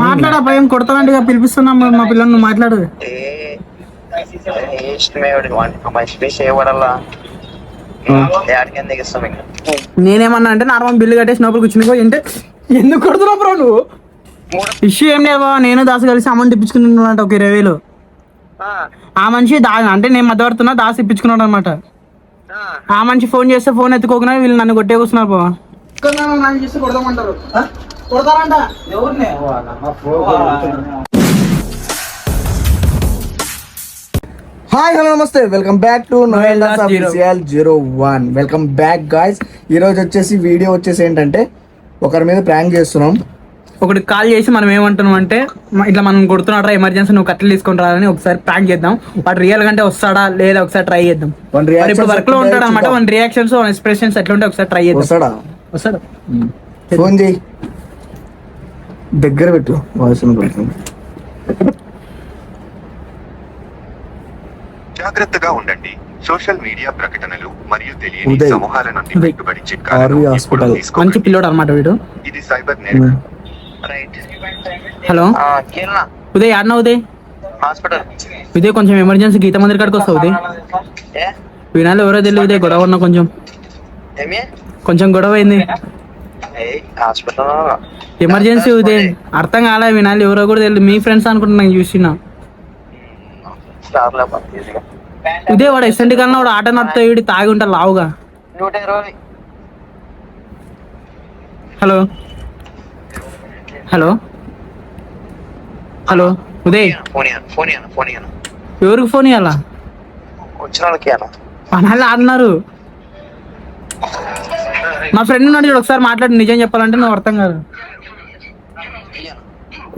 మాట్లాడా భయం కొడతానంటే పిలిపిస్తున్నాం మా పిల్లల్ని నువ్వు మాట్లాడు నేనేమన్నా అంటే నార్మల్ బిల్లు కట్టేసి లోపలికి కూర్చుని అంటే ఎందుకు కొడుతున్నావు బ్రో నువ్వు? ఇష్యూ ఏం లేదు బావ నేను దాసు కలిసి అమౌంట్ ఇప్పించుకున్నాడు ఒక ఇరవై వేలు. ఆ, ఆ మనిషి దా అంటే నేను మధ్యవర్తున్నా దాసు ఇప్పించుకున్నాడు అనమాట ఆ. ఆ మనిషి ఫోన్ చేస్తే ఫోన్ ఎత్తుకోకుండా వీళ్ళు నన్ను కొట్టే కూర్చున్నారు బావ కొడతామంటారు కొడతారంట. ఎవరిని? హాయ్ హలో నమస్తే. Welcome back to. Official zero one. Welcome back guys ఈ రోజు వచ్చేసి వీడియో వచ్చేసి ఏంటంటే ఒకరి మీద ప్రాంక్ చేస్తున్నాం. ఒకటి కాల్ చేసి మనం ఏమంటున్నాం అంటే ఇట్లా మనం కొడుతున్నాడు ఎమర్జెన్సీ నువ్వు కట్టెలు తీసుకొని రాలని ఒకసారి ప్రాంక్ చేద్దాం. వాడు రియల్ కంటే వస్తాడా లేదా ఒకసారి ట్రై చేద్దాం. ఇప్పుడు వర్క్లో ఉంటాడు అనమాట. వన్ రియాక్షన్స్ వన్ ఎక్స్ప్రెషన్స్ ఎట్లుంటే ఒకసారి ట్రై చేద్దాం. వస్తాడా? వస్తాడు. ఫోన్ చేయి. దగ్గర పెట్టు వాయిస్ జాగ్రత్తగా ఉండండి. సోషల్ మీడియా ప్రకటనలు మరియు తెలియని. సమూహాల నుండి. పెట్టుబడి. ఇప్పుడు మంచి. పిల్లోడు అనమాట వీడు. ఇది సైబర్ నేరం. Right hello? ఉదయ్ ఆడినా ఉదయ్? హాస్పిటల్. ఉదయ్ కొంచెం ఎమర్జెన్సీ గీత మందిర్ కాడికి వస్తావు ఉదయ్. ఏ? వినాలి ఎవరో తెలియదు ఉదయ్ గొడవ ఉన్నా కొంచెం. కొంచెం గొడవ అయింది. ఎమర్జెన్సీ ఉదయ్ అర్థం కాలే వినాలి. ఎవరో కూడా తెలియదు. మీ ఫ్రెండ్స్ అనుకుంటున్నా నాకు చూసిన. ఉదయ్ వాడు ఎస్ఎండి కన్నా వాడు ఆట నడుతా వీడి తాగి ఉంటా లావుగా. హలో? హలో? హలో? ఉదయ్? ఎవరికి ఫోన్ ఇవ్వాలా వచ్చిన వాళ్ళకి ఇయ్యను పనాలు ఆడినారు మా ఫ్రెండ్ ఉన్నాడు చూడు ఒకసారి మాట్లాడి నిజం చెప్పాలంటే నువ్వు అర్థం కాదు.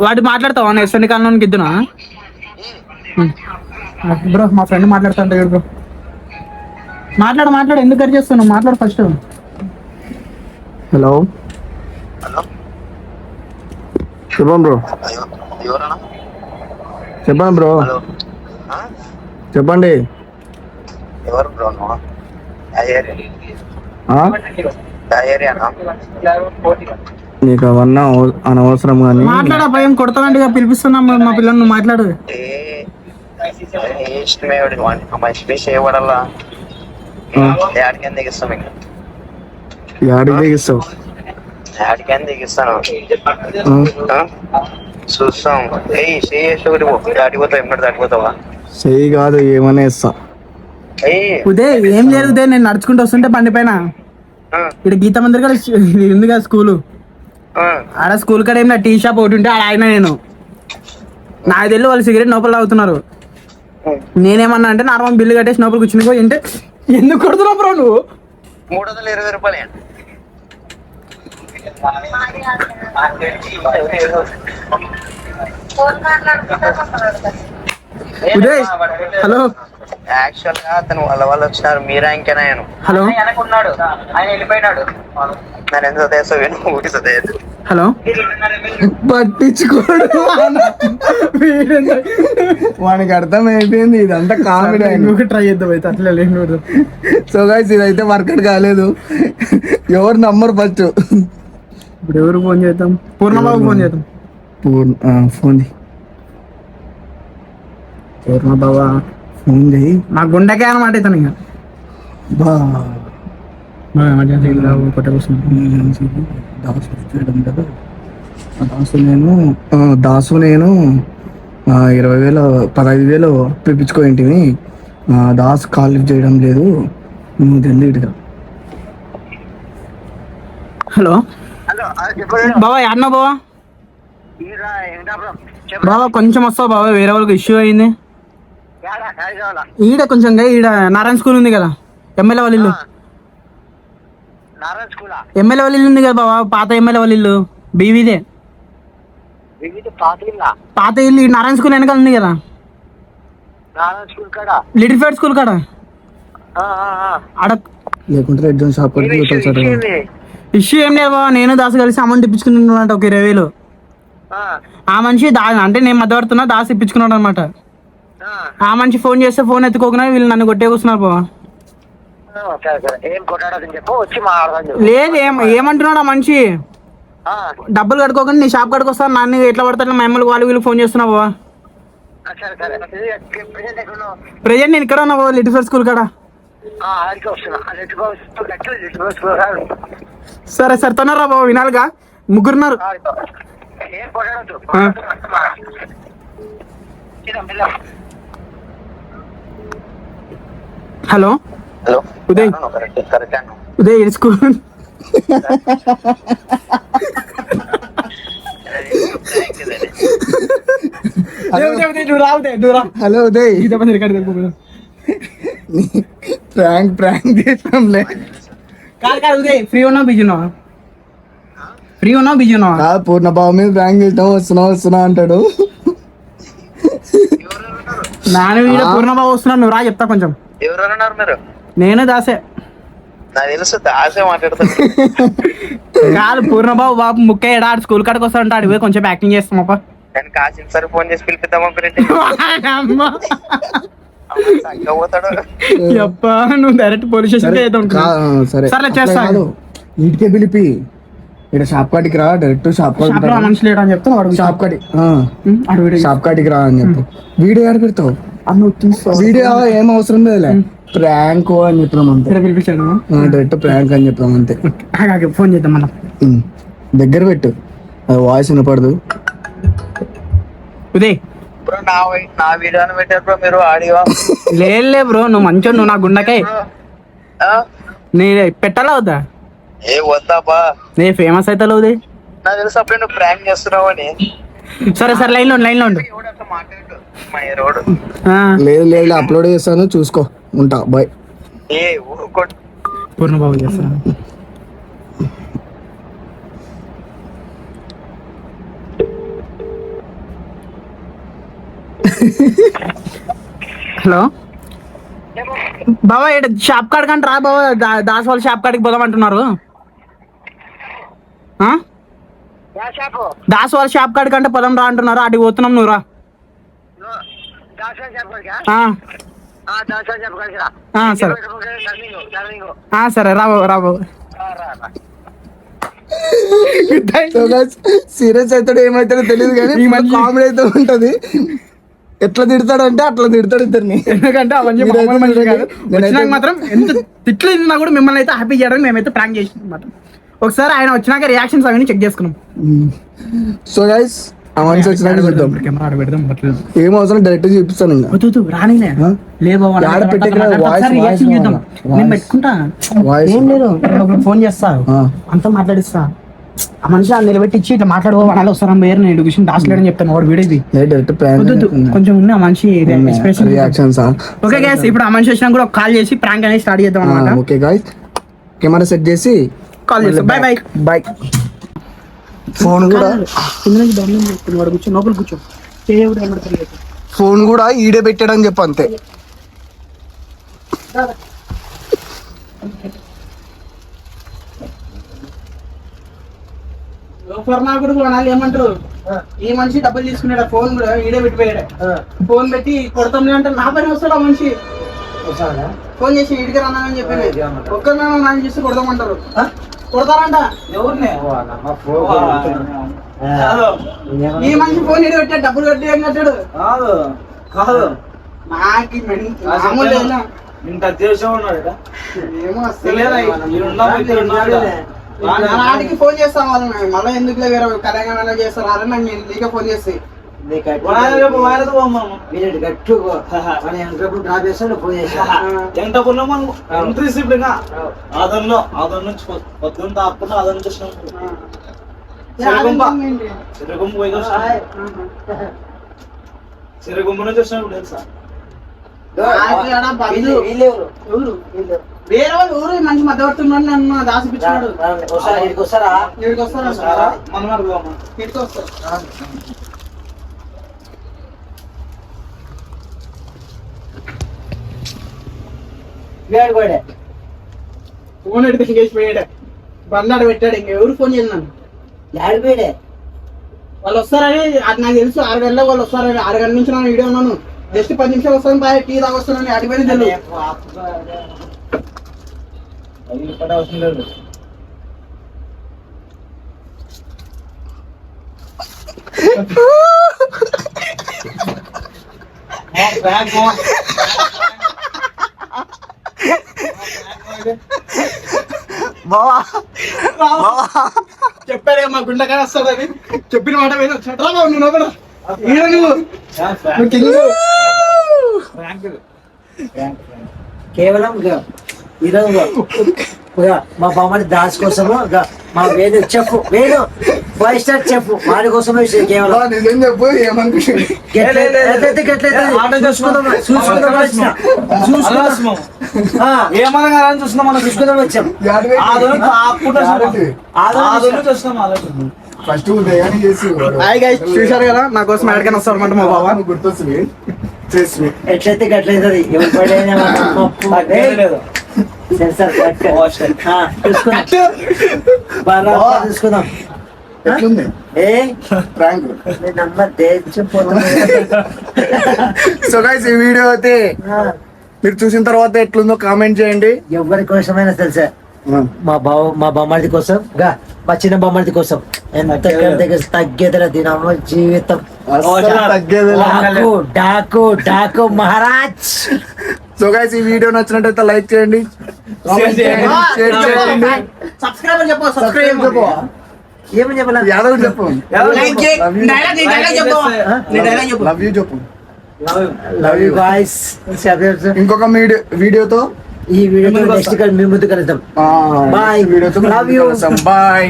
వాడు మాట్లాడతావా? నేను ఎస్ఎండి కాలంలోనికి ఇద్దునా బ్రో మా ఫ్రెండ్ మాట్లాడుతా బ్రో. మాట్లాడు మాట్లాడు ఎందుకు కట్ చేస్తున్నావు? మాట్లాడు ఫస్ట్ హలో హలో చెప్పండి బ్రో. చెప్పండి బ్రో. హలో ఆ? చెప్పండి. ఎవరు బ్రో నీకు అవన్నీ అవ- అనవసరం కానీ మాట్లాడా భయం కొడతానంటే పిలిపిస్తున్నాం మా పిల్లల్ని మాట్లాడు. యాడికి? ఆ? చూస్తాం. ఏయ్ ఒకటి దాటిపోతావు దాటిపోతావా? కాదు ఏమనే ఇస్తా ఉదయ్ ఏం లేదు ఉదయ్ నేను నడుచుకుంటూ వస్తుంటే బండి పైన. ఇక్కడ గీత మందిర్ కాడ ఉంది కదా స్కూలు. ఆ, ఆడ స్కూల్ కాడ ఏం టీ షాప్ ఒకటి ఉంటే ఆడ ఆయన నేను. నాకు తెలియదు వాళ్ళు సిగరెట్ లోపల తాగుతున్నారు. నేనేమన్నా అంటే నార్మల్ బిల్లు కట్టేసి లోపల కూర్చుని అంటే ఎందుకు కొడుతున్నావు బ్రో నువ్వు? మూడు వందల ఇరవై రూపాయలే. హలో. యాక్చువల్గా అతను వాళ్ళ వాళ్ళు వచ్చినారు మీరా ఇంకేనా నేను? హలో? అనుకున్నాడు ఆయన వెళ్ళిపోయినాడు. నేను ఎంత నువ్వు ఊటి చదివేది హలో? పట్టించుకోడు. వానికి అర్థమైపోయింది. ఇదంతా కామెడీ ఇంకొక ట్రై చేద్దాం అయితే. అట్లా లేకూడదు సో గైస్ ఇదైతే వర్కౌట్ కాలేదు. ఎవరు నమ్మరు ఫస్ట్. ఇప్పుడు ఎవరు ఫోన్ చేద్దాం? పూర్ణబాబు ఫోన్ చేద్దాం. ఫోన్ చేయి. పూర్ణబాబా నా గుండెకే అనమాట ఇతను ఇంకా. బా. దాసు కదా నేను దాసు నేను ఆ, ఇరవై వేలు పదహైదు వేలు పిప్పించుకోయింటివి దాసు కాల్ లిఫ్ట్ చేయడం లేదు. నువ్వు తెలియదుగా హలో. హలో బాబా అన్న బావా చెప్పు బాబా కొంచెం వస్తావు బాబా వేరే వాళ్ళకి ఇష్యూ అయింది? ఈడ కొంచెం ఈడ నారాయణ స్కూల్ ఉంది కదా ఎమ్మెల్యే వాళ్ళ ఇల్లు. ఎమ్మెల్యే వాళ్ళ ఇల్లు ఉంది కదా బాబా పాత ఎమ్మెల్యే వాళ్ళ ఇల్లు బీవీదే. పాత ఇల్లు? ఈ నారాయణ స్కూల్ వెనకాల ఉంది కదా. లిటిల్ ఫేట్ స్కూల్ కాడ. ఆడ లేకుంటే రెడ్ జోన్ షాప్ ఇది ఇష్యూ- ఏం లేదు బాబా నేను దాసు కలిసి అమౌంట్ ఇప్పించుకున్నాడు ఒక ఇరవై వేలు. ఆ, ఆ మనిషి దా అంటే నేను మధ్యవర్తున్నా దాసు ఇప్పించుకున్నాడు అనమాట ఆ. మనిషి ఫోన్ చేస్తే ఫోన్ ఎత్తుకోకుండా వీళ్ళు నన్ను కొట్టే కూర్చున్నారు బాబా లేదు ఏం ఏమంటున్నాడు ఆ. మనిషి డబ్బులు కట్టుకోకుండా నీ షాప్ కాడికి వస్తాను నాన్న ఎట్లా పడతాను మా అమ్మలు వాళ్ళు వీళ్ళు ఫోన్ చేస్తున్నావు బావా? ప్రజెంట్ నేను ఇక్కడ ఉన్నా బావా లిటిఫర్ స్కూల్ కాడ. సరే సరే తొందరరా బాబు వినాలిగా? ముగ్గురున్నారు. ఏం కొట్టడొద్దు. ఆ. చిన్న పిల్ల. హలో? హలో. ఉదయ్. ఉదయ్ రా హలో. ఉదయ్ ప్రాంక్ ప్రాంక్ చేసాంలే కాదు కాదు ఉదయ్ ఫ్రీ ఉన్నావు బిజీ ఉన్నావా? ఫ్రీ ఉన్నావు బిజీ ఉన్నావా? ఆ పూర్ణ బాబు మీద ప్రాంక్ చేసినావు వస్తున్నా వస్తున్నా అంటాడు. నాన్న వీడియో పూర్ణబాబు వస్తున్నాను నువ్వు రా చెప్తా కొంచెం. ఎవరెవరు ఉన్నారు మీరు? నేను దాసే. నాకు తెలుసు ఆశ మాట్లాడుతాను కాదు పూర్ణబాబు బాబు ముక్క ఎడాడు స్కూల్ కాడికి వస్తా ఉంటాడు పోయి కొంచెం యాక్టింగ్ చేస్తాం అప్ప నేను కాసిన సరే ఫోన్ చేసి పిలిపిద్దాం అనుకుంటే చక్కగా పోతాడు. అప్పా నువ్వు డైరెక్ట్ పోలీస్ స్టేషన్ సరే, సరే. సర్లే, అట్లా చేస్తా. కాదు. ఇంటికే పిలిపి. ఇక్కడ షాప్ కాడికి రా డైరెక్ట్ షాప్లో కాడికి మనిషి లేడు అని చెప్తాను వాడు షాప్ కాడి. ఆ, అడు వీడియో షాప్ కాడికి రా అని చెప్పు. వీడియో ఎక్కడ పెడతావు? వీడియో ఏం అవసరం లేదులే ప్రాంక్ అని చెప్పినాం అంతే పిలిపించాను డైరెక్ట్ ప్రాంక్ అని చెప్పినాం అంతే ఫోన్ చేద్దాం మనం. దగ్గర పెట్టు అది వాయిస్ వినపడదు ఉదయ్ బ్రో నా నా వీడియోని పెట్టారు బ్రో మీరు ఆడియో లేదులే బ్రో నువ్వు మంచోడు నువ్వు నా గుండెకాయ? నీ పెట్టాలా వద్దా ఏ వద్దాపా నే ఫేమస్ అయితే ఉదయ్ నాకు తెలుసు అప్పుడే నువ్వు ప్రాంక్ చేస్తున్నావు అని సరే సరే లైన్లో లైన్లో లేదు లేదు అప్లోడ్ చేస్తాను చూసుకో. ఉంటా బాయ్. పూర్ణబాబు చేస్తాను హలో? బాబా ఇక్కడ షాప్ కాడ కంటే రా బాబా దాస్ వాళ్ళ షాప్ కాడికి పోదాం అంటున్నారు దాస్ వాళ్ళ షాప్ కాడికి అంటే పోదాం రా అంటున్నారు. అటుకి పోతున్నాం నువ్వు రా. సరే. సరే రా బాబు, రా బాబు ఆ, రా, రా. సీరియస్ అవుతాడు ఏమవుతాడో తెలియదు కానీ కామెడీ అయితే ఉంటది. ఎట్లా తిడతాడంటే అట్లా తిడతాడు ఇద్దరిని. ఎందుకంటే అవన్నీ మామూలు మనిషి కాదు. వచ్చినాక మాత్రం ఎంత తిట్లు తిన్నా కూడా మిమ్మల్ని అయితే హ్యాపీ చేయడానికి మేమైతే ప్రాంక్ చేసినాం అన్నమాట. ఒకసారి ఆయన వచ్చినాక రియాక్షన్స్ అవన్నీ చెక్ చేసుకున్నాం. సో గైస్ మనిషి వచ్చినాక చూద్దాం. కెమెరా ఆడ పెడదాం ఏం అవసరం? డైరెక్ట్ చూపిస్తాను ఇంకా. వద్దు వద్దు, రానిలే. ఆ? లే బాబు అన్న, యాడ తర్వాత పెట్టిరా? మాట్లాడతా. వాయిస్, రియాక్షన్ చూద్దాం. నేను పెట్టుకుంటా. ఏం లేదు ఫోన్ చేస్తా. అంతా మాట్లాడిస్తా. ఆ మనిషి ఆ నిలబెట్టి ఇచ్చి ఇట్లా మాట్లాడుకో వాళ్ళు వస్తారా వేరు నేను విషయం దాచలేడని చెప్తాను వాడు వీడేది. కొంచెం ఉన్న ఆ? మనిషి ఎక్స్ప్రెషన్ రియాక్షన్స్ ఓకే గ్యాస్ ఇప్పుడు ఆ మనిషి వచ్చినా కూడా కాల్ చేసి ప్రాంక్ అనేది స్టార్ట్ చేద్దాం అనమాట ఓకే గాయస్ కెమెరా సెట్ చేసి కాల్ చేస్తాం బాయ్ బాయ్ బాయ్ ఫోన్ కూడా కూర్చో లోపల ఫోన్ కూడా ఈడే పెట్టాడని చెప్పు అంతే. కూడా కొనాలి ఏమంటారు? ఈ మనిషి డబ్బులు తీసుకున్నాడు? ఫోన్ కూడా ఈడే పెట్టిపోయాడు. ఫోన్ పెట్టి కొడతాం అంటే నా పైన వస్తాడు? ఆ మనిషి ఫోన్ చేసి ఇడికి రన్నానని చెప్పి ఒక్కరినా నాన్న చేసి కొడదామంటారు. కొడతారంట. ఎవరిని? ఈ మనిషి ఫోన్ ఇడి పెట్టాడు డబ్బులు కట్టి ఏం కట్టాడు? కాదు. కాదు. నాకు? ఇంత దేశం ఉన్నాడు నాటికి ఫోన్ చేస్తాం వాళ్ళని. మళ్ళీ ఎందుకు వేరే తెలంగాణలో చేస్తారు? అరే నాకు నేను నీకే ఫోన్ చేసి నుంచి పొద్దున్న తాపుకున్నా నుంచి వచ్చినాం సిరగుంప సిరగుంప పోయి సిరగుంప నుంచి వచ్చినాం తెలుసా? ఊరు వేరే వాళ్ళు ఊరు ఈ మనిషి మధ్యవర్తున్నాడు నన్ను దాసిపించాడు ఇక్కడికి వస్తారా? మనం అడుగుదామా? ఇక్కడికి వస్తారు. ఫోన్ ఎడితే ఎంగేజ్ పోయాడు బందాడు పెట్టాడు ఇంక ఎవరు ఫోన్ చేసినాను వాళ్ళు వస్తారని అది నాకు తెలుసు ఆరు గంటలకు వాళ్ళు వస్తారని ఆరు గంటల నుంచి వీడియో ఉన్నాను. జస్ట్ పది నిమిషాలు వస్తాను బాయ్ టీ తాగి వస్తానని అడిపోయింది తెలియదు అవసరం లేదు. బావా. బావా. చెప్పాడే మా గుండెకాయ వస్తుంది అది. చెప్పిన మాట మీద చట్రా బాబు నువ్వు నువ్వు. కేవలం ఈరోజు మా బామ్మడి దాస్ కోసము మా వేణు చెప్పు. వేణు ఫైవ్ స్టార్ చెప్పు. వాడి కోసమే కేవలం. చెప్పు గెట్లయితే ఏమనగా చూస్తున్నాం మనం చూసుకుందాం వచ్చాం. ఫస్ట్ ఉదయాన్ని చేసి హాయ్ గైస్ చూశారు కదా? నా కోసం ఎక్కడికైనా వస్తారన్నమాట మా బాబా గుర్తొస్తుంది చేసి ఎట్లయితే గట్లయితుంది. సెన్సార్ చూసుకుందాం చూసుకుందాం ఎట్లుంది? ఏ? ప్రాంక్. సో గైస్ ఈ వీడియో అయితే మీరు చూసిన తర్వాత ఎట్లుందో కామెంట్ చేయండి. ఎవరి కోసమైనా తెలుసా? మా బావ మా బొమ్మడి కోసం గా మా చిన్న బొమ్మడి కోసం. ఎంత దగ్గర తగ్గేదిరా దినమ్మ జీవితం. డాకు డాకు డాకు మహారాజ్. సో గైస్ ఈ వీడియో నచ్చినట్టయితే లైక్ చేయండి. కామెంట్ చేయండి. షేర్ చేయండి. సబ్స్క్రైబర్ చెప్పు సబ్స్క్రైబ్ సబ్స్క్రైబ్ చెప్పు. ఏమని చెప్పాలి యాదవ్ చెప్పు. లైక్ చేయి. డైలాగ్ నీ డైలాగ్ చెప్పు. నీ డైలాగ్ చెప్పు. లవ్ యూ చెప్పు. లవ్ యూ గాయ్స్ ఇంకొక వీడియో వీడియోతో ఈ వీడియో నెక్స్ట్ మీ ముందు కలుద్దాం. Bye. వీడియోతో you. బాయ్.